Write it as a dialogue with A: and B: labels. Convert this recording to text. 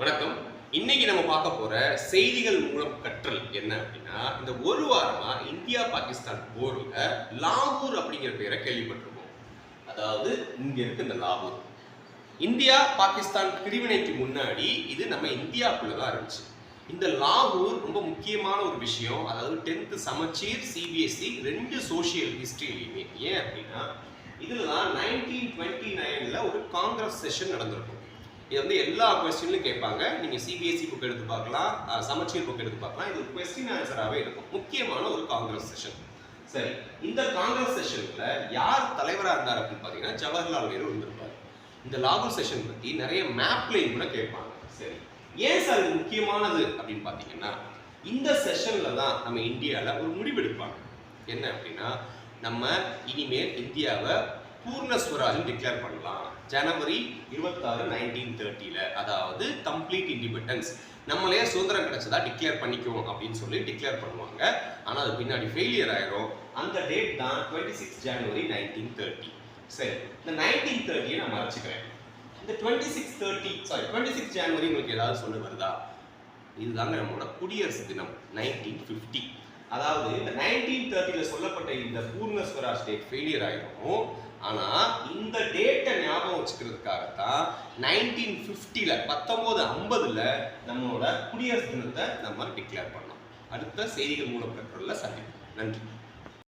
A: வணக்கம். இன்னைக்கு நம்ம பார்க்க போற செய்திகள் மூலம் கற்றல் என்ன அப்படின்னா இந்த ஒரு வாரமா இந்தியா பாகிஸ்தான் போர்ல லாகூர் அப்படிங்கிற பேரை கேள்விப்பட்டிருக்கோம் அதாவது இங்க இருக்கு இந்த லாகூர். இந்தியா பாகிஸ்தான் பிரிவினைக்கு முன்னாடி இது நம்ம இந்தியாக்குள்ள தான் இருந்துச்சு. இந்த லாகூர் ரொம்ப முக்கியமான ஒரு விஷயம். அதாவது டென்த்து சமச்சீர் சிபிஎஸ்சி ரெண்டு சோஷியல் ஹிஸ்டரியிலையுமே ஏன் அப்படின்னா இதுல தான் நைன்டீன் டுவெண்ட்டி நைன்ல ஒரு காங்கிரஸ் செஷன் நடந்திருக்கும். இது வந்து எல்லா கொஸ்டின்லையும் கேட்பாங்க. நீங்கள் சிபிஎஸ்சி புக் எடுத்து பார்க்கலாம் சமச்சீர் புக் எடுத்து பார்க்கலாம். இது கொஸ்டின் ஆன்சராகவே இருக்கும். முக்கியமான ஒரு காங்கிரஸ் செஷன் சரி இந்த காங்கிரஸ் செஷனில் யார் தலைவராக இருந்தார் அப்படின்னு பார்த்தீங்கன்னா ஜவஹர்லால் நேரு இருந்திருப்பார். இந்த லாகூர் செஷன் பற்றி நிறைய மேப்லையும் கூட கேட்பாங்க. சரி ஏன் சார் இது முக்கியமானது அப்படின்னு பார்த்தீங்கன்னா இந்த செஷனில் தான் நம்ம இந்தியாவில் ஒரு முடிவெடுப்பாங்க என்ன அப்படின்னா நம்ம இனிமேல் இந்தியாவை பூர்ண ஸ்வராஜ்னு டிக்ளேர் பண்ணலாம். ஜனவரி இருபத்தாறு நைன்டீன் தேர்ட்டியில் அதாவது கம்ப்ளீட் இண்டிபெண்டன்ஸ் நம்மளே சுதந்திரம் கிடைச்சதா டிக்ளேர் பண்ணிக்குவோம் அப்படின்னு சொல்லி டிக்ளேர் பண்ணுவாங்க. ஆனால் அது பின்னாடி ஃபெயிலியர் ஆயிரும். அந்த டேட் தான் twenty six January nineteen thirty சரி இந்த நைன்டீன் தேர்ட்டியை நான் மறைச்சிக்கிறேன். இந்த twenty six thirty sorry twenty six January உங்களுக்கு ஏதாவது சொல்லு வருதா? இதுதாங்க நம்மளோட குடியரசு தினம் நைன்டீன் ஃபிஃப்டி அதாவது இந்த நைன்டீன் தேர்ட்டியில் சொல்லப்பட்ட இந்த பூர்ண ஸ்வராஜ் டேட் ஃபெயிலியர் ஆகிடும் ஆனால் இந்த டேட்டை ஞாபகம் வச்சுக்கிறதுக்காகத்தான் நைன்டீன் ஃபிஃப்டியில் பத்தொம்போது ஐம்பதில் நம்மளோட குடியரசு தினத்தை நம்ம டிக்ளேர் பண்ணோம். அடுத்த செய்திகள் மூலம் பெற்றோரில் சந்திப்போம். நன்றி.